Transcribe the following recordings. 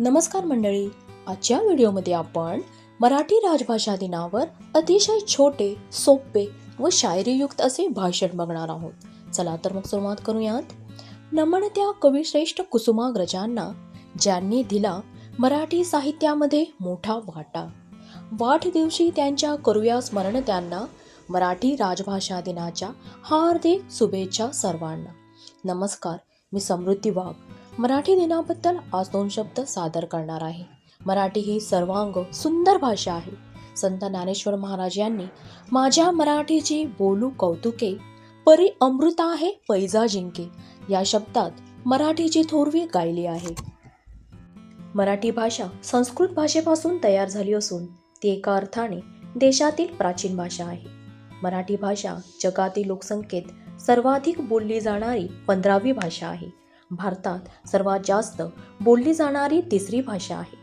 नमस्कार मंडळी. आजच्या व्हिडिओमध्ये आपण मराठी राजभाषा दिनावर अतिशय छोटे सोपे व शायरीयुक्त असे भाषण बघणार आहोत. चला तर मग सुरुवात करूयात. नमन त्या कविश्रेष्ठ कुसुमाग्रजांना ज्यांनी दिला मराठी साहित्यामध्ये मोठा वाटा. वाढदिवशी त्यांच्या करूया स्मरण त्यांना मराठी राजभाषा दिनाच्या हार्दिक शुभेच्छा सर्वांना. नमस्कार मी समृद्धी वाघ. मराठी दिनाबद्दल आज दोन शब्द सादर करणार आहे. मराठी ही सर्वांग सुंदर भाषा आहे. संत ज्ञानेश्वर महाराज यांनी माझ्या मराठीची बोलू कौतुके परी अमृता आहे पैजा जिंके या शब्दात मराठीची थोरवी गायली आहे. मराठी भाषा संस्कृत भाषेपासून तयार झाली असून ती एका अर्थाने देशातील प्राचीन भाषा आहे. मराठी भाषा जगातील लोकसंख्येत सर्वाधिक बोलली जाणारी पंधरावी भाषा आहे. भारतात सर्वात जास्त बोलली जाणारी तिसरी भाषा आहे.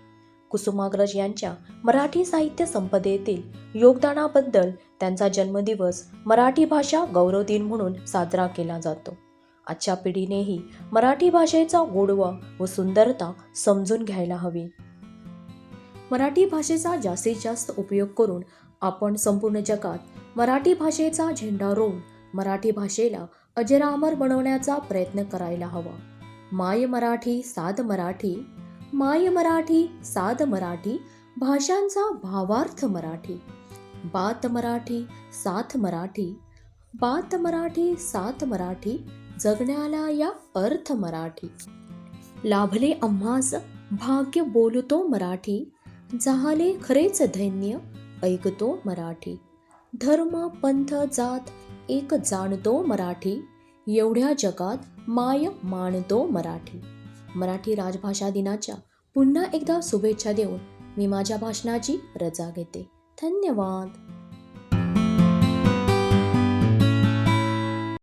कुसुमाग्रज यांच्या मराठी साहित्य संपदेतील योगदानाबद्दल त्यांचा जन्मदिवस मराठी भाषा गौरव दिन म्हणून साजरा केला जातो. आजच्या पिढीनेही मराठी भाषेचा गोडवा व सुंदरता समजून घ्यायला हवी. मराठी भाषेचा जास्तीत जास्त उपयोग करून आपण संपूर्ण जगात मराठी भाषेचा झेंडा रोवून मराठी भाषेला अजरामर बनवण्याचा प्रयत्न करायला हवा. माय मराठी साध मराठी. माय मराठी साध मराठी भाषांचा भावार्थ मराठी. बात मराठी साथ मराठी. बात मराठी साथ मराठी जगण्याला या अर्थ मराठी. लाभले आम्हास भाग्य बोलतो मराठी. झाले खरेच धैन्य ऐकतो मराठी. धर्म पंथ जात एक जाणतो मराठी. एवढ्या जगात माय मानतो मराठी. मराठी राजभाषा दिनाच्या पुन्हा एकदा शुभेच्छा देऊन मी माझ्या भाषणाची रजा घेते. धन्यवाद.